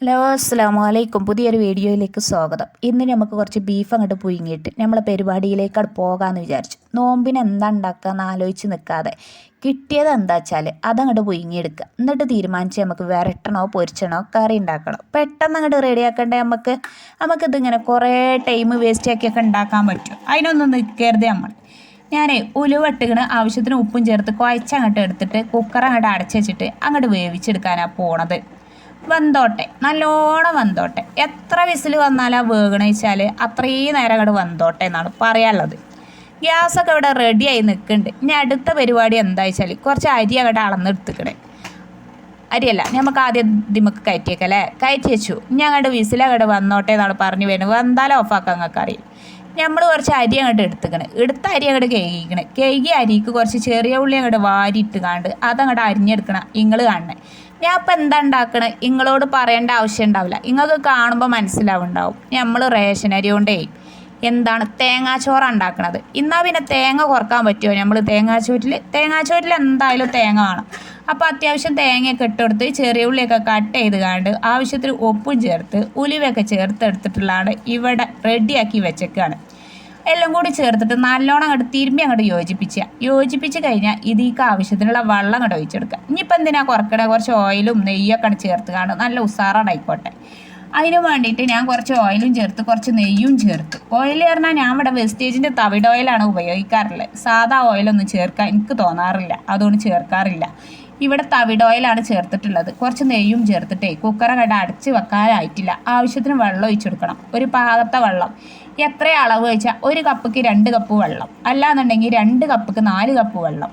Hello അസ്സാം വലൈക്കും പുതിയൊരു വീഡിയോയിലേക്ക് സ്വാഗതം. ഇന്ന് നമുക്ക് കുറച്ച് ബീഫ് അങ്ങോട്ട് പുഴുങ്ങിയിട്ട് നമ്മളെ പരിപാടിയിലേക്ക് അവിടെ പോകാമെന്ന് വിചാരിച്ചു. നോമ്പിന് എന്താ ഉണ്ടാക്കുക എന്ന് ആലോചിച്ച് നിൽക്കാതെ കിട്ടിയത് എന്താ വെച്ചാൽ അതങ്ങോട്ട് പുഴുങ്ങിയെടുക്കുക. എന്നിട്ട് തീരുമാനിച്ച് നമുക്ക് വരട്ടണോ പൊരിച്ചണോ കറി ഉണ്ടാക്കണോ. പെട്ടെന്ന് അങ്ങോട്ട് റെഡിയാക്കണ്ടേ നമുക്ക്? നമുക്കിതിങ്ങനെ കുറേ ടൈം വേസ്റ്റ് ആക്കിയൊക്കെ ഉണ്ടാക്കാൻ പറ്റും. അതിനൊന്നും നിൽക്കരുത് നമ്മൾ. ഞാൻ ഉലുവട്ടുകണ് ആവശ്യത്തിന് ഉപ്പും ചേർത്ത് കുഴച്ചങ്ങോട്ട് എടുത്തിട്ട് കുക്കർ അങ്ങോട്ട് അടച്ചു വെച്ചിട്ട് അങ്ങോട്ട് വേവിച്ചെടുക്കാനാണ് പോണത്. വെന്തോട്ടെ. നല്ലോണം വന്തോട്ടെ. എത്ര വിസിൽ വന്നാലാ വേഗണിച്ചാൽ അത്രയും നേരം അങ്ങോട്ട് വെന്തോട്ടെ എന്നാണ് പറയാനുള്ളത്. ഗ്യാസൊക്കെ ഇവിടെ റെഡിയായി നിൽക്കുന്നുണ്ട്. ഇനി അടുത്ത പരിപാടി എന്താ വെച്ചാൽ കുറച്ച് അരി അങ്ങോട്ട് അളന്നെടുത്തിക്കണേ അരിയല്ല നമുക്ക് ആദ്യം ദിമക്ക് കയറ്റിയേക്കല്ലേ കയറ്റി വെച്ചു. ഇനി അങ്ങോട്ട് വിസിൽ അങ്ങോട്ട് വന്നോട്ടെ എന്നാണ് പറഞ്ഞു വരുന്നത്. വന്നാലും ഓഫാക്കാൻ നിങ്ങൾക്ക് അറിയും നമ്മൾ കുറച്ച് അരി അങ്ങോട്ട് എടുത്തുക്കണ്. എടുത്ത അരി അങ്ങോട്ട് കേകിക്കണ് കേകി അരിക്ക് കുറച്ച് ചെറിയ ഉള്ളി അങ്ങോട്ട് വാരിയിട്ട് കാണ്ട് അതങ്ങോട്ട് അരിഞ്ഞെടുക്കണം. നിങ്ങൾ കാണണേ. ഞാൻ ഇപ്പം എന്താ ഉണ്ടാക്കണേ? നിങ്ങളോട് പറയേണ്ട ആവശ്യം ഉണ്ടാവില്ല. നിങ്ങൾക്ക് കാണുമ്പോൾ മനസ്സിലാവുണ്ടാവും. നമ്മൾ റേഷൻ അരി കൊണ്ടേ എന്താണ് തേങ്ങാച്ചോറാണ് ഉണ്ടാക്കണത്. എന്നാൽ പിന്നെ തേങ്ങ കുറയ്ക്കാൻ പറ്റുമോ നമ്മൾ തേങ്ങാച്ചോറ്റിൽ തേങ്ങാച്ചോറ്റിൽ എന്തായാലും തേങ്ങ വേണം. അപ്പോൾ അത്യാവശ്യം തേങ്ങയൊക്കെ ഇട്ടെടുത്ത് ചെറിയ ഉള്ളിയൊക്കെ കട്ട് ചെയ്ത് കാണ്ട് ആവശ്യത്തിന് ഉപ്പും ചേർത്ത് ഉലുവയൊക്കെ ചേർത്ത് എടുത്തിട്ടുള്ളതാണ് ഇവിടെ റെഡിയാക്കി വെച്ചേക്കാണ്. എല്ലാം കൂടി ചേർത്തിട്ട് നല്ലോണം അങ്ങോട്ട് തിരുമ്പി അങ്ങോട്ട് യോജിപ്പിക്കുക യോജിപ്പിച്ച് കഴിഞ്ഞാൽ ഇതിക്ക് ആവശ്യത്തിനുള്ള വെള്ളം അങ്ങോട്ട് ഒഴിച്ചെടുക്കുക. ഇനിയിപ്പോൾ എന്തിനാ കുറക്കട കുറച്ച് ഓയിലും നെയ്യൊക്കെ കാണും നല്ല ഉസാറായിക്കോട്ടെ അതിന് വേണ്ടിയിട്ട് ഞാൻ കുറച്ച് ഓയിലും ചേർത്ത് കുറച്ച് നെയ്യും ചേർത്ത്. ഓയിൽ പറഞ്ഞാൽ ഞാൻ ഇവിടെ വെസ്റ്റേജിന്റെ തവിട് ഓയിലാണ് ഉപയോഗിക്കാറുള്ളത്. സാധാ ഓയിലൊന്നും ചേർക്കാൻ എനിക്ക് തോന്നാറില്ല. അതുകൊണ്ട് ചേർക്കാറില്ല. ഇവിടെ തവിട് ഓയിലാണ് ചേർത്തിട്ടുള്ളത്. കുറച്ച് നെയ്യും ചേർത്തിട്ടേ കുക്കറ കട അടച്ച് വെക്കാനായിട്ടില്ല. ആവശ്യത്തിന് വെള്ളം ഒഴിച്ചെടുക്കണം. ഒരു പാകത്തെ വെള്ളം. എത്ര അളവ് വെച്ചാൽ ഒരു കപ്പിക്ക് രണ്ട് കപ്പ് വെള്ളം. അല്ലാന്നുണ്ടെങ്കിൽ രണ്ട് കപ്പിക്ക് നാല് കപ്പ് വെള്ളം.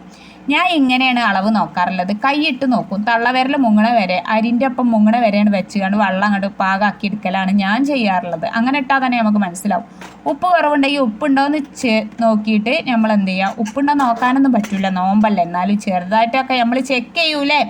ഞാൻ ഇങ്ങനെയാണ് അളവ് നോക്കാറുള്ളത്. കൈയിട്ട് നോക്കും. തള്ളവിരൽ മുങ്ങണ വരെ അരിന്റെ ഒപ്പം മുങ്ങണ വരെയാണ് വെച്ചുകൊണ്ട് വെള്ളം അങ്ങോട്ട് പാകാക്കി എടുക്കലാണ് ഞാൻ ചെയ്യാറുള്ളത്. അങ്ങനെ ഇട്ടാൽ തന്നെ നമുക്ക് മനസ്സിലാവും. ഉപ്പ് കുറവുണ്ടെങ്കിൽ ഉപ്പുണ്ടോയെന്ന് ചേ നോക്കിയിട്ട് നമ്മൾ എന്ത് ചെയ്യുക ഉപ്പുണ്ടോ നോക്കാനൊന്നും പറ്റില്ല നോമ്പല്ല. എന്നാലും ചെറുതായിട്ടൊക്കെ നമ്മൾ ചെക്ക് ചെയ്യൂലേ?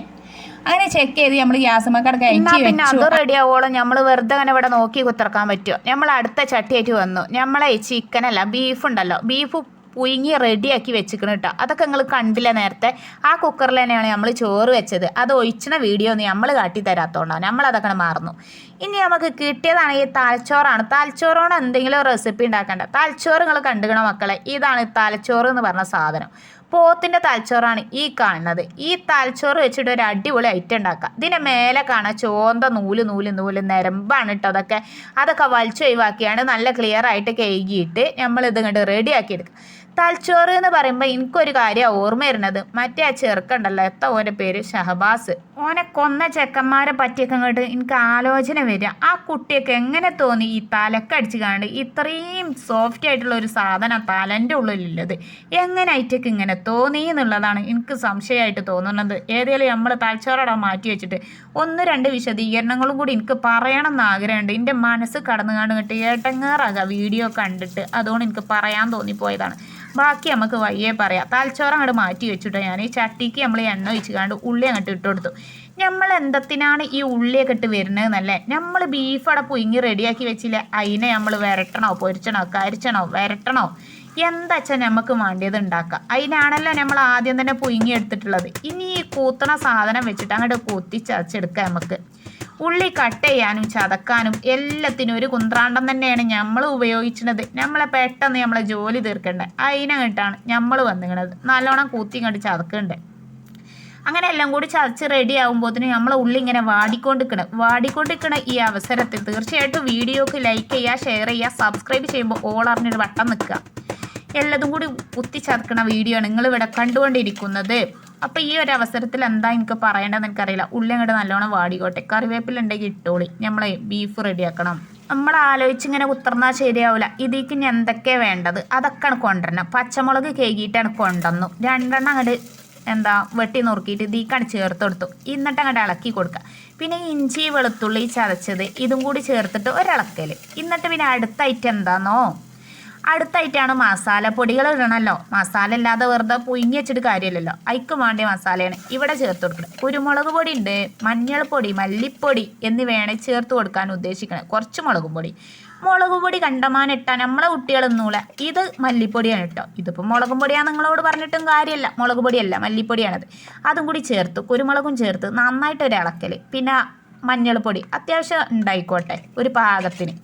അങ്ങനെ ചെക്ക് ചെയ്ത് നമ്മൾ ഗ്യാസ് മക്കടക്ക് പിന്നെ അത് റെഡി ആവോളം നമ്മൾ വെറുതെ അങ്ങനെ ഇവിടെ നോക്കി കുത്തിറക്കാൻ പറ്റുമോ നമ്മൾ അടുത്ത ചട്ടിയായിട്ട് വന്നു. നമ്മളെ ചിക്കൻ അല്ല ബീഫ് ഉണ്ടല്ലോ. ബീഫ് പുഴുങ്ങി റെഡിയാക്കി വെച്ചിക്കണം കേട്ടോ. അതൊക്കെ നിങ്ങൾ കണ്ടില്ല നേരത്തെ? ആ കുക്കറിൽ തന്നെയാണ് നമ്മൾ ചോറ് വെച്ചത്. അത് ഒഴിച്ചണ വീഡിയോ ഒന്നും നമ്മൾ കാട്ടി തരാത്തോണ്ടോ നമ്മളതൊക്കെ മാറുന്നു. ഇനി നമുക്ക് കിട്ടിയതാണ് ഈ തലച്ചോറാണ് തലച്ചോറോട് എന്തെങ്കിലും റെസിപ്പി ഉണ്ടാക്കണ്ട? തലച്ചോറ് നിങ്ങൾ കണ്ടുകണം മക്കളെ? ഇതാണ് തലച്ചോറ് എന്ന് പറഞ്ഞ സാധനം. പോത്തിന്റെ തലച്ചോറാണ് ഈ കാണുന്നത്. ഈ തലച്ചോറ് വെച്ചിട്ട് ഒരു അടിപൊളി ഐറ്റം ഉണ്ടാക്കാം ഇതിന്റെ മേലെ കാണാം ചോന്ത നൂൽ നൂൽ നൂൽ നിരമ്പാണ് കേട്ടോ അതൊക്കെ. അതൊക്കെ വലിച്ചൊഴിവാക്കിയാണ് നല്ല ക്ലിയർ ആയിട്ട് കഴുകിയിട്ട് നമ്മൾ ഇത് കണ്ട് റെഡിയാക്കി എടുക്കുക. തലച്ചോറ് എന്ന് പറയുമ്പോൾ എനിക്കൊരു കാര്യം ഓർമ്മ വരുന്നത്. മറ്റേ ആ ചെറുക്കുണ്ടല്ലോ എത്ത ഓന്റെ പേര് ഷഹബാസ്. ഓനെ കൊന്ന ചെക്കന്മാരെ പറ്റിയൊക്കെ അങ്ങോട്ട് എനിക്ക് ആലോചന വരിക. ആ കുട്ടിയൊക്കെ എങ്ങനെ തോന്നി ഈ തലക്കടിച്ച് കാണ്ട് ഇത്രയും സോഫ്റ്റ് ആയിട്ടുള്ള ഒരു സാധനം തലന്റെ ഉള്ളിലുള്ളത്? എങ്ങനെ ആയിട്ടൊക്കെ ഇങ്ങനെ തോന്നി എന്നുള്ളതാണ് എനിക്ക് സംശയമായിട്ട് തോന്നുന്നത്. ഏതെങ്കിലും നമ്മൾ തലച്ചോറടാൻ മാറ്റി വെച്ചിട്ട് ഒന്ന് രണ്ട് വിശദീകരണങ്ങളും കൂടി എനിക്ക് പറയണം എന്ന് ആഗ്രഹമുണ്ട് എന്റെ മനസ്സ് കടന്നു കാണുന്നിട്ട് ഏട്ടങ്ങാറാകുക വീഡിയോ കണ്ടിട്ട്. അതുകൊണ്ട് എനിക്ക് പറയാൻ തോന്നിപ്പോയതാണ്. ബാക്കി നമുക്ക് വയ്യേ പറയാം. തലച്ചോറ് അങ്ങോട്ട് മാറ്റി വെച്ചിട്ടോ ഞാൻ ഈ ചട്ടിക്ക് നമ്മൾ എണ്ണ ഒഴിച്ച് കണ്ട് ഉള്ളി അങ്ങോട്ട് ഇട്ട് കൊടുത്തു. നമ്മൾ എന്തത്തിനാണ് ഈ ഉള്ളിയൊക്കെ ഇട്ട് വരുന്നതെന്നല്ലേ? നമ്മൾ ബീഫ് അവിടെ പുയിങ്ങി റെഡിയാക്കി വെച്ചില്ലേ? അതിനെ നമ്മൾ വരട്ടണോ? പൊരിച്ചണോ? കരിച്ചണോ? വരട്ടണോ? എന്താ നമുക്ക് വേണ്ടിയത് ഉണ്ടാക്കാം അതിനാണല്ലോ നമ്മൾ ആദ്യം തന്നെ പുയിങ്ങി എടുത്തിട്ടുള്ളത്. ഇനി ഈ കൂത്തണ സാധനം വെച്ചിട്ട് അങ്ങോട്ട് കൂത്തി ചതച്ചെടുക്കാം നമുക്ക് ഉള്ളി കട്ട് ചെയ്യാനും ചതക്കാനും എല്ലാത്തിനും ഒരു കുന്ത്രാണ്ടം തന്നെയാണ് നമ്മൾ ഉപയോഗിക്കുന്നത് നമ്മളെ പെട്ടെന്ന് നമ്മളെ ജോലി തീർക്കേണ്ടത് അതിനങ്ങിട്ടാണ് നമ്മൾ വന്നിങ്ങണത്. നല്ലോണം കൂത്തി ഇങ്ങോട്ട് ചതക്കണ്ടേ. അങ്ങനെ എല്ലാം കൂടി ചതച്ച് റെഡി ആകുമ്പോഴത്തേനും നമ്മളെ ഉള്ളി ഇങ്ങനെ വാടിക്കൊണ്ടിരിക്കണം. വാടിക്കൊണ്ടിരിക്കണ ഈ അവസരത്തിൽ തീർച്ചയായിട്ടും വീഡിയോക്ക് ലൈക്ക് ചെയ്യുക ഷെയർ ചെയ്യുക സബ്സ്ക്രൈബ് ചെയ്യുമ്പോൾ ഓൾ അറിഞ്ഞൊരു വട്ടം നിൽക്കുക. എല്ലതും കൂടി കുത്തിച്ചതക്കണ വീഡിയോ ആണ് നിങ്ങളിവിടെ കണ്ടുകൊണ്ടിരിക്കുന്നത്. അപ്പോൾ ഈ ഒരു അവസരത്തിൽ എന്താ എനിക്ക് പറയേണ്ടതെന്ന് എനിക്കറിയില്ല. ഉള്ളി അങ്ങോട്ട് നല്ലോണം വാടിക്കോട്ടെ. കറിവേപ്പില ഉണ്ടെങ്കിൽ ഇട്ടോളി. നമ്മളെ ബീഫ് റെഡിയാക്കണം നമ്മൾ ആലോചിച്ച് ഇങ്ങനെ കുത്തർന്നാൽ ശരിയാവില്ല ഇതിക്ക് ഇനി എന്തൊക്കെ വേണ്ടത്? അതൊക്കെയാണ് കൊണ്ടുവരണം. പച്ചമുളക് കേകിയിട്ടാണ് കൊണ്ടുവന്നു. രണ്ടെണ്ണം അങ്ങോട്ട് എന്താ വെട്ടി നുറുക്കിയിട്ട് ഇതിക്കാണ് ചേർത്ത് കൊടുത്തു. എന്നിട്ട് അങ്ങോട്ട് ഇളക്കി കൊടുക്കുക പിന്നെ ഇഞ്ചി വെളുത്തുള്ളി ചതച്ചത് ഇതും കൂടി ചേർത്തിട്ട് ഒരിളക്കൽ എന്നിട്ട് പിന്നെ അടുത്ത ഐറ്റം എന്താണെന്നോ അടുത്തായിട്ടാണ് മസാല പൊടികൾ ഇടണമല്ലോ മസാല ഇല്ലാതെ വെറുതെ പുയിങ്ങി വെച്ചിട്ട് കാര്യമില്ലല്ലോ. അയക്കും വേണ്ടിയ മസാലയാണ് ഇവിടെ ചേർത്ത് കൊടുക്കണം. കുരുമുളക് പൊടി ഉണ്ട്. മഞ്ഞൾപ്പൊടി മല്ലിപ്പൊടി എന്നിവയാണ് ചേർത്ത് കൊടുക്കാൻ ഉദ്ദേശിക്കുന്നത് കുറച്ച് മുളകും പൊടി. മുളക് പൊടി കണ്ടമാനിട്ടാൽ നമ്മളെ കുട്ടികളൊന്നുമില്ല ഇത് മല്ലിപ്പൊടിയാണ് കേട്ടോ. ഇതിപ്പോൾ മുളകും പൊടിയാണ് നിങ്ങളോട് പറഞ്ഞിട്ടും കാര്യമല്ല. മുളക് പൊടിയല്ല മല്ലിപ്പൊടിയാണത്. അതും കൂടി ചേർത്ത് കുരുമുളകും ചേർത്ത് നന്നായിട്ട് ഒരു ഇളക്കൽ പിന്നെ മഞ്ഞൾപ്പൊടി അത്യാവശ്യം ഉണ്ടായിക്കോട്ടെ ഒരു പാകത്തിന്.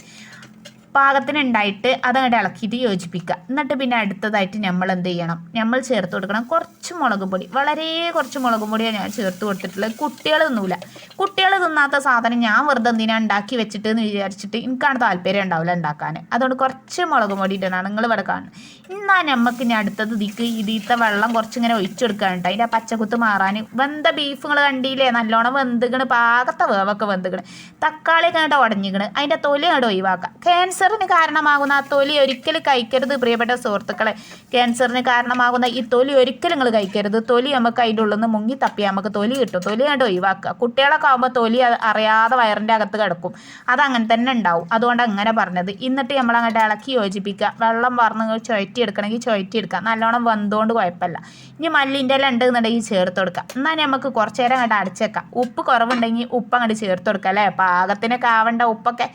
പാകത്തിന് ഉണ്ടായിട്ട് അതങ്ങോട്ട് ഇളക്കിയിട്ട് യോജിപ്പിക്കുക. എന്നിട്ട് പിന്നെ അടുത്തതായിട്ട് നമ്മൾ എന്ത് ചെയ്യണം? നമ്മൾ ചേർത്ത് കൊടുക്കണം കുറച്ച് മുളക് പൊടി. വളരെ കുറച്ച് മുളക് പൊടിയാണ് ഞാൻ ചേർത്ത് കൊടുത്തിട്ടുള്ളത്. കുട്ടികൾ തിന്നൂല. കുട്ടികൾ തിന്നാത്ത സാധനം ഞാൻ വെറുതെ എന്തിനാ ഉണ്ടാക്കി വെച്ചിട്ട് എന്ന് വിചാരിച്ചിട്ട് എനിക്കാണ് താല്പര്യം ഉണ്ടാവില്ല ഉണ്ടാക്കാൻ. അതുകൊണ്ട് കുറച്ച് മുളക് പൊടി ഇട്ടാണ് നിങ്ങൾ ഇവിടെ കാണുന്നത് എന്നാൽ നമുക്ക് ഇനി അടുത്തത് ഇതിക്ക് ഇതിത്തെ വെള്ളം കുറച്ചിങ്ങനെ ഒഴിച്ചു കേട്ടോ. അതിന്റെ ആ പച്ചക്കുത്ത് മാറാൻ. വെന്ത ബീഫ് നിങ്ങൾ കണ്ടില്ലേ? നല്ലോണം വെന്തുകണ് പാകത്തെ വേവൊക്കെ വെന്തുകണ് തക്കാളി കണ്ടോ ഉടഞ്ഞിക്കണ്. അതിന്റെ തൊലി അങ്ങോട്ട് ഒഴിവാക്കാം ക്യാൻസറിന് കാരണമാകുന്ന ആ തൊലി ഒരിക്കലും കഴിക്കരുത് പ്രിയപ്പെട്ട സുഹൃത്തുക്കളെ. ക്യാൻസറിന് കാരണമാകുന്ന ഈ തൊലി ഒരിക്കലും നിങ്ങൾ കഴിക്കരുത്. തൊലി നമുക്ക് അതിന്റെ ഉള്ളിൽ നിന്ന് മുങ്ങി തപ്പി നമുക്ക് തൊലി കിട്ടും. തൊലി കണ്ട് ഒഴിവാക്കുക. കുട്ടികളൊക്കെ ആകുമ്പോൾ തൊലി അറിയാതെ വയറിന്റെ അകത്ത് കിടക്കും. അതങ്ങനെ തന്നെ ഉണ്ടാവും. അതുകൊണ്ട് അങ്ങനെ പറഞ്ഞത്. എന്നിട്ട് നമ്മൾ അങ്ങോട്ട് ഇളക്കി യോജിപ്പിക്കുക. വെള്ളം വറന്ന് ചുഴറ്റി എടുക്കണമെങ്കിൽ ചുഴറ്റി എടുക്കുക നല്ലോണം വന്നുകൊണ്ട് കുഴപ്പമില്ല. ഇനി മല്ലിന്റെ ഇല ഉണ്ട് എന്നുണ്ടെങ്കിൽ ചേർത്ത് കൊടുക്കുക. എന്നാൽ നമുക്ക് കുറച്ച് നേരം അങ്ങോട്ട് അടച്ചേക്കാം ഉപ്പ് കുറവുണ്ടെങ്കിൽ ഉപ്പ് അങ്ങോട്ട് ചേർത്ത് കൊടുക്കുക അല്ലേ? പാകത്തിനൊക്കെ ആവേണ്ട ഉപ്പൊക്കെ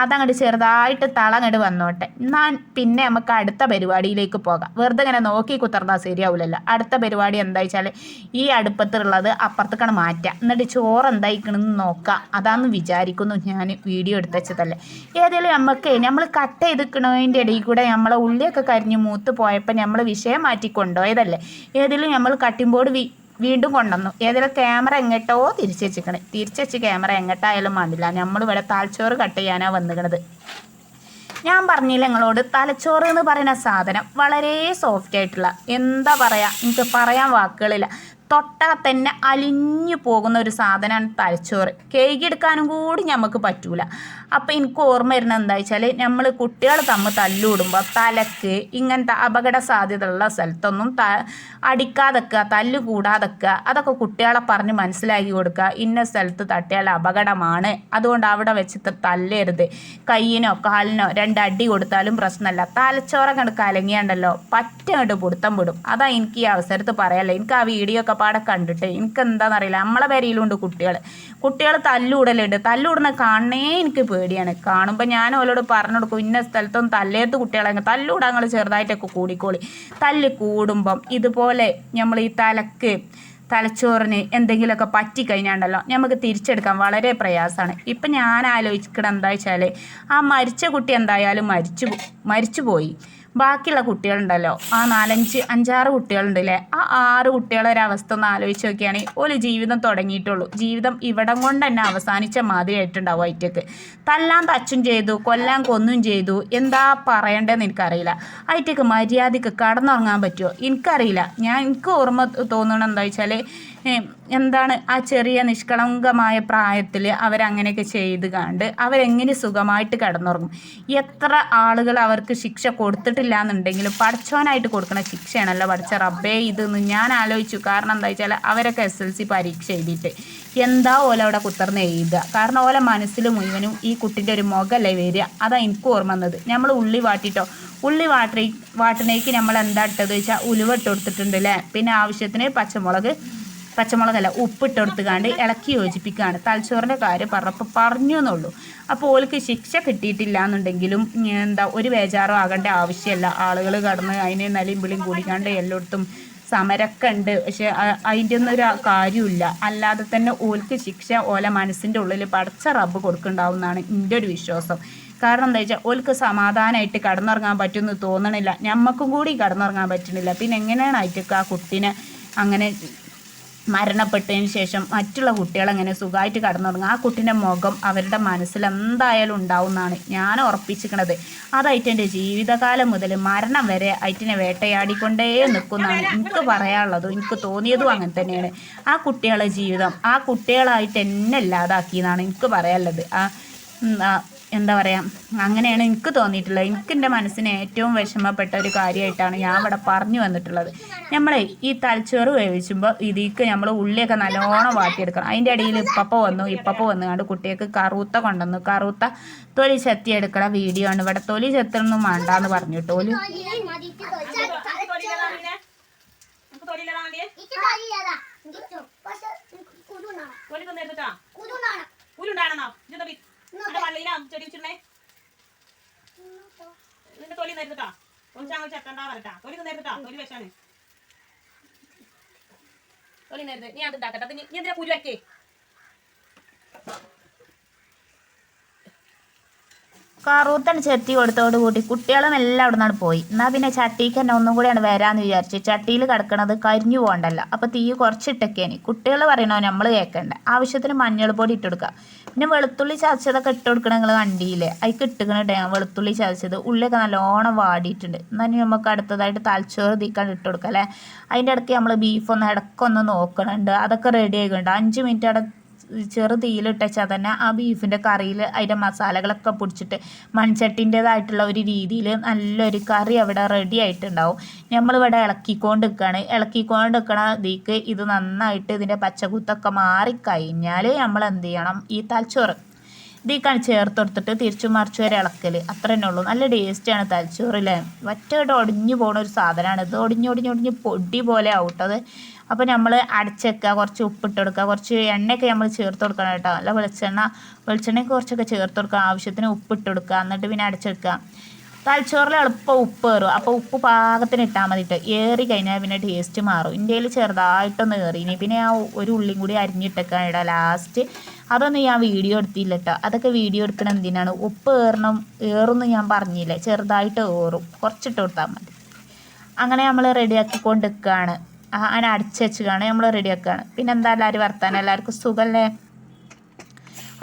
അതങ്ങോട്ട് ചെറുതായിട്ട് തളങ്ങട് വന്നോട്ടെ. എന്നാൽ പിന്നെ നമുക്ക് അടുത്ത പരിപാടിയിലേക്ക് പോകാം. വെറുതെ ഇങ്ങനെ നോക്കി കുത്തർന്നാൽ ശരിയാവില്ലല്ലോ അടുത്ത പരിപാടി എന്താ വെച്ചാൽ ഈ അടുപ്പത്തുള്ളത് അപ്പുറത്തേക്കാണ് മാറ്റുക. എന്നിട്ട് ചോറ് എന്തായിക്കണമെന്ന് നോക്കാം അതാന്ന് വിചാരിക്കുന്നു ഞാൻ വീഡിയോ എടുത്ത് വെച്ചതല്ലേ ഏതെങ്കിലും നമുക്ക് നമ്മൾ കട്ട് ചെയ്തിക്കണതിന്റെ ഇടയിൽ കൂടെ നമ്മളെ ഉള്ളിയൊക്കെ കരിഞ്ഞ് മൂത്ത് പോയപ്പോൾ നമ്മൾ വിഷയം മാറ്റി കൊണ്ടുപോയതല്ലേ ഏതെങ്കിലും നമ്മൾ കട്ടിംഗ് ബോർഡ് വീണ്ടും കൊണ്ടുവന്നു. ഏതെങ്കിലും ക്യാമറ എങ്ങോട്ടോ തിരിച്ചു വെച്ചിക്കണേ തിരിച്ചു വെച്ച് ക്യാമറ എങ്ങോട്ടായാലും നമ്മൾ നമ്മളിവിടെ തലച്ചോറ് കട്ട് ചെയ്യാനാണ് വന്നിക്കണത്. ഞാൻ പറഞ്ഞില്ല നിങ്ങളോട്? തലച്ചോറ് എന്ന് പറയുന്ന സാധനം വളരെ സോഫ്റ്റ് ആയിട്ടുള്ള എന്താ പറയുക എനിക്ക് പറയാൻ വാക്കുകളില്ല. തൊട്ടാൽ തന്നെ അലിഞ്ഞു പോകുന്ന ഒരു സാധനമാണ് തലച്ചോറ്. കേക്കെടുക്കാനും കൂടി നമുക്ക് പറ്റൂല. അപ്പോൾ എനിക്ക് ഓർമ്മ വരുന്നത് എന്താ വെച്ചാൽ നമ്മൾ കുട്ടികൾ തമ്മിൽ തല്ലുവിടുമ്പോൾ തലക്ക് ഇങ്ങനത്തെ അപകട സാധ്യതയുള്ള സ്ഥലത്തൊന്നും ത അടിക്കാതെക്കുക തല്ല് കൂടാതെക്കുക അതൊക്കെ കുട്ടികളെ പറഞ്ഞ് മനസ്സിലാക്കി കൊടുക്കുക. ഇന്ന സ്ഥലത്ത് തട്ടിയാൽ അപകടമാണ്. അതുകൊണ്ട് അവിടെ വെച്ചിട്ട് തല്ലരുത്. കയ്യിനോ കാലിനോ രണ്ടടി കൊടുത്താലും പ്രശ്നമല്ല. തലച്ചോറ കണ്ട് കലങ്ങിയാണ്ടല്ലോ. പറ്റങ്ങോട്ട് പിടുത്തം വിടും. അതാ എനിക്ക് ഈ അവസരത്ത് പറയാനുള്ളത്. എനിക്ക് ആ വീഡിയോ ഒക്കെ പാടെ കണ്ടിട്ട് എനിക്ക് എന്താണെന്നറിയില്ല നമ്മളെ പേരിലുണ്ട് കുട്ടികൾ കുട്ടികൾ തല്ലൂടലുണ്ട്. തല്ലുടുന്ന കാണണേ എനിക്ക് പേടിയാണ്. കാണുമ്പോൾ ഞാൻ അവരോട് പറഞ്ഞു കൊടുക്കും ഇന്ന സ്ഥലത്തൊന്നും തല്ലേത്ത് കുട്ടികളെ. തല്ലൂടാൻ നിങ്ങൾ ചെറുതായിട്ടൊക്കെ കൂടിക്കോളി. തല്ല് കൂടുമ്പം ഇതുപോലെ നമ്മൾ ഈ തലക്ക് തലച്ചോറിന് എന്തെങ്കിലുമൊക്കെ പറ്റിക്കഴിഞ്ഞാണ്ടല്ലോ നമുക്ക് തിരിച്ചെടുക്കാൻ വളരെ പ്രയാസമാണ് ഇപ്പം ഞാൻ ആലോചിക്കണം എന്താ വെച്ചാൽ ആ മരിച്ച കുട്ടി എന്തായാലും മരിച്ചു മരിച്ചു പോയി. ബാക്കിയുള്ള കുട്ടികളുണ്ടല്ലോ. ആ നാലഞ്ച് അഞ്ചാറ് കുട്ടികളുണ്ടല്ലേ? ആ ആറ് കുട്ടികളെ ഒരു അവസ്ഥ ഒന്ന് ആലോചിച്ച് നോക്കിയാണെങ്കിൽ ഒരു ജീവിതം തുടങ്ങിയിട്ടുള്ളൂ. ജീവിതം ഇവിടം കൊണ്ട് തന്നെ അവസാനിച്ച മാതിരി ആയിട്ടുണ്ടാവും അയറ്റക്ക്. തല്ലാൻ തച്ചും ചെയ്തു കൊല്ലാൻ കൊന്നും ചെയ്തു എന്താ പറയണ്ടതെന്ന് എനിക്കറിയില്ല. ഐറ്റക്ക് മര്യാദയ്ക്ക് കടന്നുറങ്ങാൻ പറ്റുമോ എനിക്കറിയില്ല. ഞാൻ എനിക്ക് ഓർമ്മ തോന്നണം എന്താ വെച്ചാൽ എന്താണ് ആ ചെറിയ നിഷ്കളങ്കമായ പ്രായത്തിൽ അവരങ്ങനെയൊക്കെ ചെയ്ത് കണ്ട് അവരെങ്ങനെ സുഖമായിട്ട് കിടന്നുറങ്ങും? എത്ര ആളുകൾ അവർക്ക് ശിക്ഷ കൊടുത്തിട്ടില്ല എന്നുണ്ടെങ്കിലും പഠിച്ചവനായിട്ട് കൊടുക്കുന്ന ശിക്ഷയാണല്ലോ പഠിച്ച റബ്ബേ ഇതെന്ന് ഞാൻ ആലോചിച്ചു. കാരണം എന്താ വെച്ചാൽ അവരൊക്കെ എസ് എൽ സി പരീക്ഷ എഴുതിയിട്ട് എന്താ ഓല അവിടെ കുത്തർന്ന് എഴുതുക? കാരണം ഓല മനസ്സിലും മുഴുവനും ഈ കുട്ടിന്റെ ഒരു മുഖല്ലേ വരിക. അതാ എനിക്ക് ഓർമ്മ വന്നത്. നമ്മൾ ഉള്ളി വാട്ടിട്ടോ? ഉള്ളി വാട്ടി വാട്ടിനേക്ക് നമ്മൾ എന്താ ഇട്ടത് വെച്ചാൽ ഉലുവ ഇട്ട് കൊടുത്തിട്ടുണ്ട് അല്ലേ? പിന്നെ ആവശ്യത്തിന് പച്ചമുളക് പച്ചമുളകല്ല ഉപ്പിട്ട് കൊടുത്തുകാണ്ട് ഇളക്കി യോജിപ്പിക്കുകയാണ്. തലച്ചോറിന്റെ കാര്യം പറഞ്ഞപ്പോൾ പറഞ്ഞു എന്നുള്ളൂ അപ്പോൾ ഓൾക്ക് ശിക്ഷ കിട്ടിയിട്ടില്ല എന്നുണ്ടെങ്കിലും എന്താ ഒരു ബേജാറോ ആകേണ്ട ആവശ്യമല്ല. ആളുകൾ കടന്ന് അതിനെ നലിയും വിളിയും കൂടിക്കാണ്ട് എല്ലായിടത്തും സമരമൊക്കെ ഉണ്ട്. പക്ഷെ അതിന്റെ ഒന്നും ഒരു കാര്യമില്ല അല്ലാതെ തന്നെ ഓൽക്ക് ശിക്ഷ ഓല മനസ്സിന്റെ ഉള്ളിൽ പടച്ച റബ്ബ് കൊടുക്കുന്നുണ്ടാവും എന്റെ ഒരു വിശ്വാസം. കാരണം എന്താ വെച്ചാൽ ഓൽക്ക് സമാധാനമായിട്ട് കടന്നുറങ്ങാൻ പറ്റുമെന്ന് തോന്നണില്ല. ഞമ്മക്കും കൂടി കടന്നുറങ്ങാൻ പറ്റണില്ല പിന്നെ എങ്ങനെയാണ് ആയിട്ടൊക്കെ ആ കുട്ടീനെ അങ്ങനെ മരണപ്പെട്ടതിന് ശേഷം മറ്റുള്ള കുട്ടികൾ അങ്ങനെ സുഖമായിട്ട് കടന്നുറങ്ങുക ആ കുട്ടീന്റെ മുഖം അവരുടെ മനസ്സിൽ എന്തായാലും ഉണ്ടാവും എന്നാണ് ഞാൻ ഉറപ്പിച്ചിരിക്കണത് അതായിട്ട് എന്റെ ജീവിതകാലം മുതൽ മരണം വരെ അയറ്റിനെ വേട്ടയാടിക്കൊണ്ടേ നിൽക്കുന്നതാണ് എനിക്ക് പറയാനുള്ളതും. എനിക്ക് തോന്നിയതും അങ്ങനെ തന്നെയാണ്. ആ കുട്ടികളെ ജീവിതം ആ കുട്ടികളായിട്ട് എന്നെ ഇല്ലാതാക്കി എന്നാണ് എനിക്ക് പറയാനുള്ളത്. ആ, എന്താ പറയുക അങ്ങനെയാണ് എനിക്ക് തോന്നിയിട്ടുള്ളത്. എനിക്ക് എന്റെ മനസ്സിന് ഏറ്റവും വിഷമപ്പെട്ട ഒരു കാര്യമായിട്ടാണ് ഞാൻ ഇവിടെ പറഞ്ഞു വന്നിട്ടുള്ളത്. നമ്മളെ ഈ തലച്ചോറ് വേവിച്ചുമ്പോൾ ഇതിക്ക് നമ്മൾ ഉള്ളിയൊക്കെ നല്ലോണം വാട്ടിയെടുക്കണം. അതിന്റെ ഇടയിൽ ഇപ്പപ്പ വന്നു ഇപ്പപ്പ വന്നു കണ്ട് കുട്ടികൾക്ക് കറുത്ത കൊണ്ടുവന്നു. കറുത്ത തൊലി ചെത്തി എടുക്കണ വീഡിയോ ആണ്. ഇവിടെ തൊലി ചെത്തണൊന്നും വേണ്ടാന്ന് പറഞ്ഞു തൊലി ഉരുണ്ടാണോ ഉരുണ്ടാണെന്നോ ഇതെന്താ ബി- നിന്റെ പള്ളിയിലാ നിന്റെ തൊലി നേരത്താ ഒളിച്ചാങ്ങൾ ചെത്തണ്ടാ വരട്ടാ തൊലി നേരത്താ തൊലി വെച്ചാണ് തൊലി നീ അത് ഉണ്ടാക്കട്ടെ നീ എന്തിനാ കുരു കറൂത്തണ് ചെത്തി കൊടുത്തോട് കൂടി കുട്ടികളും എല്ലാം അവിടെ നിന്നാണ് പോയി. എന്നാൽ പിന്നെ ചട്ടിക്ക് തന്നെ ഒന്നും കൂടിയാണ് വരാമെന്ന് വിചാരിച്ചു ചട്ടിയിൽ കിടക്കണത് കരിഞ്ഞു പോകണ്ടല്ല. അപ്പോൾ തീ കുറച്ചിട്ടൊക്കെയാണ്. കുട്ടികൾ പറയണോ നമ്മൾ കേൾക്കണ്ട ആവശ്യത്തിന് മഞ്ഞൾ പൊടി ഇട്ട് പിന്നെ വെളുത്തുള്ളി ചതച്ചതൊക്കെ ഇട്ട് കൊടുക്കണം നിങ്ങൾ കണ്ടിയില്ലേ അതിക്ക് ഇട്ടുക്കണിട്ട് ഞാൻ വെളുത്തുള്ളി ചതച്ചത് ഉള്ളിയൊക്കെ നല്ലോണം വാടിയിട്ടുണ്ട്. എന്നാൽ നമുക്ക് അടുത്തതായിട്ട് തലച്ചോറ് തീക്കാണ്ട് ഇട്ട് കൊടുക്കാം അല്ലേ? അതിന്റെ ഇടയ്ക്ക് നമ്മൾ ബീഫ് ഒന്ന് ഇടയ്ക്കൊന്ന് നോക്കണുണ്ട്. അതൊക്കെ റെഡി ആയിക്കുന്നുണ്ട് അഞ്ച് മിനിറ്റ് അവിടെ ചെറു തീയിലിട്ടാൽ തന്നെ ആ ബീഫിന്റെ കറിയിൽ അതിന്റെ മസാലകളൊക്കെ പൊടിച്ചിട്ട് മൺചട്ടിന്റേതായിട്ടുള്ള ഒരു രീതിയിൽ നല്ലൊരു കറി അവിടെ റെഡി ആയിട്ടുണ്ടാവും. നമ്മളിവിടെ ഇളക്കിക്കൊണ്ട് നിൽക്കുകയാണ് ഇളക്കിക്കൊണ്ട് നിൽക്കണ ഇതിക്ക് ഇത് നന്നായിട്ട് ഇതിന്റെ പച്ചകുത്തൊക്കെ മാറിക്കഴിഞ്ഞാൽ നമ്മൾ എന്ത് ചെയ്യണം ഈ തലച്ചോറ്. ഇതിക്കാണ് ചേർത്ത് കൊടുത്തിട്ട് തിരിച്ചു മറിച്ച് വരെ ഇളക്കൽ അത്ര തന്നെ ഉള്ളൂ. നല്ല ടേസ്റ്റാണ് തലച്ചോറില്ലേ ഒറ്റ ഒടിഞ്ഞു പോണ ഒരു സാധനമാണ് ഇത് ഒടിഞ്ഞ് ഒടിഞ്ഞ് ഒടിഞ്ഞ് പൊടി പോലെ ആവട്ടത് അപ്പോൾ നമ്മൾ അടച്ചേക്കുക കുറച്ച് ഉപ്പിട്ട് കൊടുക്കുക കുറച്ച് എണ്ണയൊക്കെ നമ്മൾ ചേർത്ത് കൊടുക്കണം കേട്ടോ. അല്ല വെളിച്ചെണ്ണ വെളിച്ചെണ്ണയൊക്കെ കുറച്ചൊക്കെ ചേർത്ത് കൊടുക്കുക ആവശ്യത്തിന് ഉപ്പിട്ട് കൊടുക്കുക എന്നിട്ട് പിന്നെ അടച്ചെടുക്കുക തലച്ചോറിൽ എളുപ്പം ഉപ്പ് കയറും അപ്പോൾ ഉപ്പ് പാകത്തിന് ഇട്ടാൽ മതിട്ട്. ഏറി കഴിഞ്ഞാൽ പിന്നെ ടേസ്റ്റ് മാറും. ഇന്ത്യയിൽ ചെറുതായിട്ടൊന്ന് കയറിനി പിന്നെ ആ ഒരു ഉള്ളിയും കൂടി അരിഞ്ഞിട്ടൊക്കെ ഇടാം ലാസ്റ്റ് അതൊന്നും ഞാൻ വീഡിയോ എടുത്തില്ല കേട്ടോ. അതൊക്കെ വീഡിയോ എടുക്കണം എന്തിനാണ്? ഉപ്പ് ഏറണം ഏറുമെന്ന് ഞാൻ പറഞ്ഞില്ല? ചെറുതായിട്ട് ഏറും. കുറച്ചിട്ട് കൊടുത്താൽ മതി. അങ്ങനെ നമ്മൾ റെഡിയാക്കി നിൽക്കുകയാണ് അങ്ങനെ അടിച്ച് വെച്ചുകയാണ് നമ്മൾ റെഡിയാക്കുകയാണ് പിന്നെ എന്താ എല്ലാവരും വർത്താനം? എല്ലാവർക്കും സുഖമല്ലേ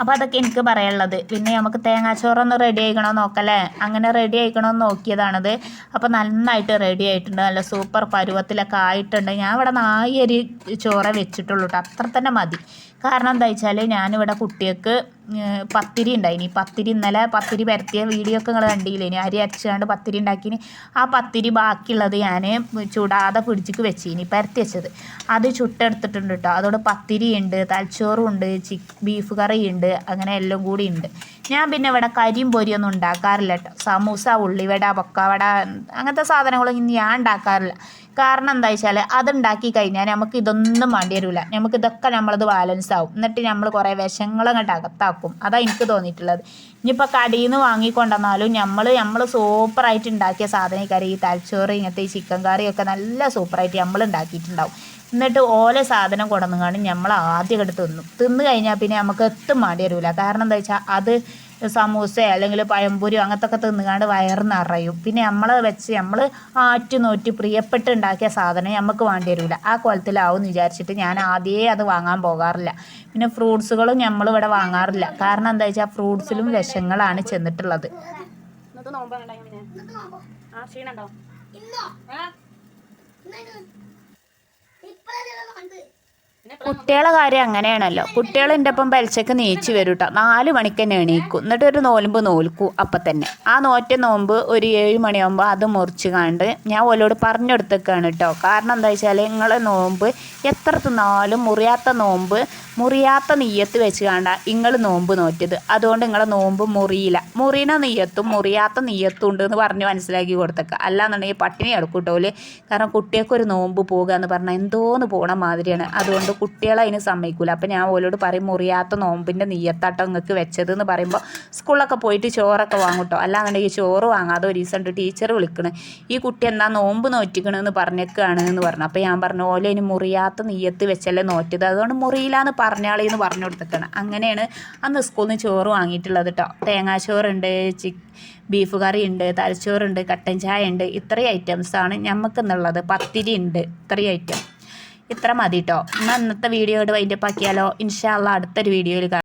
അപ്പോൾ അതൊക്കെ എനിക്ക് പറയാനുള്ളത്. പിന്നെ നമുക്ക് തേങ്ങാച്ചോറൊന്ന് റെഡി ആയിക്കണോ നോക്കല്ലേ? അങ്ങനെ റെഡി ആയിക്കണോന്ന് നോക്കിയതാണത്. അപ്പോൾ നന്നായിട്ട് റെഡി ആയിട്ടുണ്ട്. നല്ല സൂപ്പർ പരുവത്തിലൊക്കെ ആയിട്ടുണ്ട്. ഞാൻ ഇവിടെ നായരി ചോറ വെച്ചിട്ടുള്ളൂ കേട്ടോ അത്ര തന്നെ മതി. കാരണം എന്താ വെച്ചാൽ ഞാനിവിടെ കുട്ടികൾക്ക് പത്തിരി ഉണ്ടായിനി. പത്തിരി ഇന്നലെ പത്തിരി പരത്തിയ വീഡിയോ ഒക്കെ നിങ്ങൾ കണ്ടില്ലേനി അരി അരച്ചുകൊണ്ട് പത്തിരി ഉണ്ടാക്കിനി. ആ പത്തിരി ബാക്കിയുള്ളത് ഞാൻ ചൂടാതെ പിടിച്ചിക്ക് വെച്ചിനി പരത്തി വെച്ചത്. അത് ചുട്ടെടുത്തിട്ടുണ്ട് കേട്ടോ അതോട് പത്തിരി ഉണ്ട് തലച്ചോറും ഉണ്ട് ചിക്ക് ബീഫ് കറി ഉണ്ട് അങ്ങനെ എല്ലാം കൂടി ഉണ്ട് ഞാൻ പിന്നെ ഇവിടെ കരിയും പൊരിയൊന്നും ഉണ്ടാക്കാറില്ല കേട്ടോ സമൂസ ഉള്ളിവട പൊക്കവട അങ്ങനത്തെ സാധനങ്ങളൊന്നും ഞാൻ ഉണ്ടാക്കാറില്ല. കാരണം എന്താ വെച്ചാൽ അതുണ്ടാക്കി കഴിഞ്ഞാൽ നമുക്ക് ഇതൊന്നും വേണ്ടി വരില്ല നമുക്ക് ഇതൊക്കെ നമ്മളത് ബാലൻസ് ആവും. എന്നിട്ട് നമ്മൾ കുറേ വിഷങ്ങൾ അങ്ങോട്ട് അകത്താക്കും. അതാണ് എനിക്ക് തോന്നിയിട്ടുള്ളത്. ഇനിയിപ്പോൾ കടയിൽ നിന്ന് വാങ്ങിക്കൊണ്ടുവന്നാലും നമ്മൾ നമ്മൾ സൂപ്പറായിട്ട് ഉണ്ടാക്കിയ സാധന കറി ഈ തലച്ചോറ് ഇങ്ങനത്തെ ഈ ചിക്കൻ കറിയൊക്കെ നല്ല സൂപ്പറായിട്ട് നമ്മൾ ഉണ്ടാക്കിയിട്ടുണ്ടാവും. എന്നിട്ട് ഓല സാധനം കൊണ്ടുവന്നു കാണും നമ്മൾ ആദ്യം എടുത്ത് തിന്നു. തിന്നു കഴിഞ്ഞാൽ പിന്നെ നമുക്ക് എത്തും വേണ്ടി വരില്ല കാരണം എന്താ വെച്ചാൽ അത് സമൂസ അല്ലെങ്കിൽ പഴംപൊരി അങ്ങനത്തെ ഒക്കെ തിന്നുകാണ്ട് വയറ് നിറയും. പിന്നെ നമ്മൾ വെച്ച് നമ്മൾ ആറ്റു നോറ്റി പ്രിയപ്പെട്ട് ഉണ്ടാക്കിയ സാധനം നമുക്ക് വേണ്ടി വരില്ല ആ കുളത്തിലാവും എന്ന് വിചാരിച്ചിട്ട് ഞാൻ ആദ്യമേ അത് വാങ്ങാൻ പോകാറില്ല. പിന്നെ ഫ്രൂട്ട്സുകളും നമ്മൾ ഇവിടെ വാങ്ങാറില്ല. കാരണം എന്താ വെച്ചാൽ ഫ്രൂട്ട്സിലും വിഷങ്ങളാണ് ചെന്നിട്ടുള്ളത്. നോമ്പാണ് പിന്നെ ആ കുട്ടികളെ കാര്യം അങ്ങനെയാണല്ലോ. കുട്ടികൾ എന്റെ ഒപ്പം പലിശക്ക് നീച്ചു വരും കേട്ടോ നാല് മണിക്ക് തന്നെ എണീക്കും. എന്നിട്ട് ഒരു നോലുമ്പ് നോൽക്കും അപ്പം തന്നെ. ആ നോറ്റ നോമ്പ് ഒരു ഏഴ് മണിയാകുമ്പോൾ അത് മുറിച്ച് കണ്ട് ഞാൻ ഓലോട് പറഞ്ഞെടുത്തേക്കാണ് കേട്ടോ കാരണം എന്താ വെച്ചാൽ നിങ്ങളെ നോമ്പ് എത്ര തിന്നാലും മുറിയാത്ത നോമ്പ് മുറിയാത്ത നെയ്യത്ത് വെച്ച് കണ്ട നിങ്ങൾ നോമ്പ് നോറ്റത്. അതുകൊണ്ട് നിങ്ങളെ നോമ്പ് മുറിയില്ല. മുറിയണ നെയ്യത്തും മുറിയാത്ത നെയ്യത്തും ഉണ്ട് എന്ന് പറഞ്ഞ് മനസ്സിലാക്കി കൊടുത്തേക്കുക അല്ലാന്നുണ്ടെങ്കിൽ പട്ടിണി കിടക്കൂട്ടോൽ കാരണം കുട്ടികൾക്കൊരു നോമ്പ് പോകുക എന്ന് പറഞ്ഞാൽ എന്തോന്ന് പോണ മാതിരിയാണ്. അതുകൊണ്ട് കുട്ടികളെ അതിന് സമ്മതിക്കൂല. അപ്പോൾ ഞാൻ ഓലോട് പറയും മുറിയാത്ത നോമ്പിന്റെ നീയത്താട്ടം നിങ്ങൾക്ക് വെച്ചത് എന്ന് പറയുമ്പോൾ സ്കൂളിലൊക്കെ പോയിട്ട് ചോറൊക്കെ വാങ്ങൂട്ടോ അല്ലാന്നുണ്ടെങ്കിൽ ചോറ് വാങ്ങാതെ ഒരു ദിവസം ടീച്ചർ വിളിക്കണ്. ഈ കുട്ടി എന്താ നോമ്പ് നോറ്റിക്കണമെന്ന് പറഞ്ഞേക്കാണ് എന്ന് പറഞ്ഞു. അപ്പോൾ ഞാൻ പറഞ്ഞു ഓലെ ഇനി മുറിയാത്ത നീയത്ത് വെച്ചല്ലേ നോറ്റത് അതുകൊണ്ട് പറഞ്ഞാളി എന്ന് പറഞ്ഞു കൊടുത്തേക്കാണ്. അങ്ങനെയാണ് അന്ന് സ്കൂളിൽ നിന്ന് ചോറ് വാങ്ങിയിട്ടുള്ളത് കേട്ടോ തേങ്ങാച്ചോറുണ്ട് ചിക്ക് ബീഫ് കറി ഉണ്ട് തലച്ചോറുണ്ട് കട്ടൻ ചായ ഉണ്ട് ഇത്രയും ഐറ്റംസാണ് ഞമ്മക്കെന്നുള്ളത് പത്തിരി ഉണ്ട് ഇത്രയും ഐറ്റം. ഇത്ര മതി കേട്ടോ എന്നാൽ ഇന്നത്തെ വീഡിയോ വൈൻഡപ്പ് ആക്കിയാലോ. ഇൻഷാല്ല അടുത്തൊരു വീഡിയോയിൽ കാണാം.